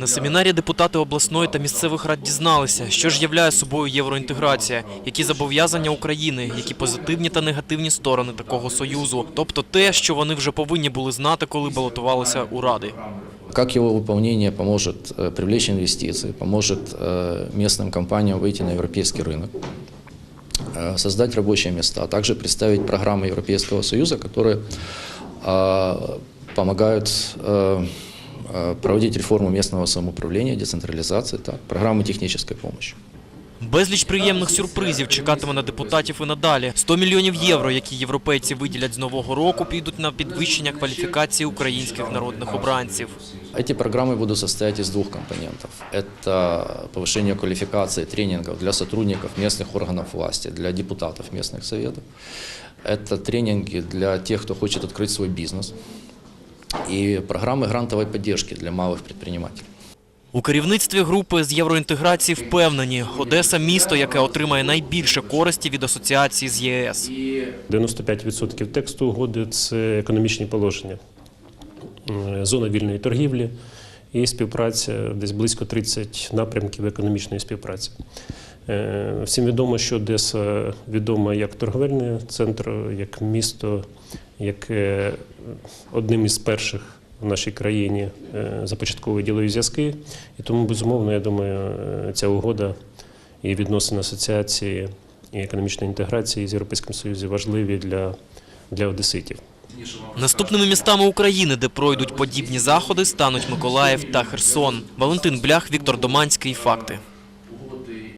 На семінарі депутати обласної та місцевих рад дізналися, що ж являє собою євроінтеграція, які зобов'язання України, які позитивні та негативні сторони такого союзу, тобто те, що вони вже повинні були знати, коли балотувалися у ради. Как его выполнение поможет э, привлечь инвестиции, поможет э, местным компаниям выйти на европейский рынок, э, создать рабочие места, а также представить программы Европейского Союза, которые э, помогают э, э, проводить реформу местного самоуправления, децентрализации, так, программы технической помощи. Безліч приємних сюрпризів чекатиме на депутатів і надалі. 100 мільйонів євро, які європейці виділять з нового року, підуть на підвищення кваліфікації українських народних обранців. Эти программы будут состоять из двух компонентов. Это повышение квалификации тренингов для сотрудников местных органов власти, для депутатов местных советов. Это тренинги для тех, кто хочет открыть свой бизнес. И программы грантовой поддержки для малых предпринимателей. У керівництві групи з євроінтеграції впевнені, Одеса – місто, яке отримає найбільше користі від асоціації з ЄС. 95% тексту угоди це економічні положення, зона вільної торгівлі і співпраця десь близько 30 напрямків економічної співпраці. Е, Всім відомо, що Одеса відома як торговельний центр, як місто, яке одним із перших в нашій країні е, започатковує ділові зв'язки. І тому, безумовно, я думаю, е, ця угода і відносини асоціації і економічної інтеграції з Європейським Союзом важливі для, для одеситів. Наступними містами України, де пройдуть подібні заходи, стануть Миколаїв та Херсон. Валентин Блях, Віктор Доманський. Факти.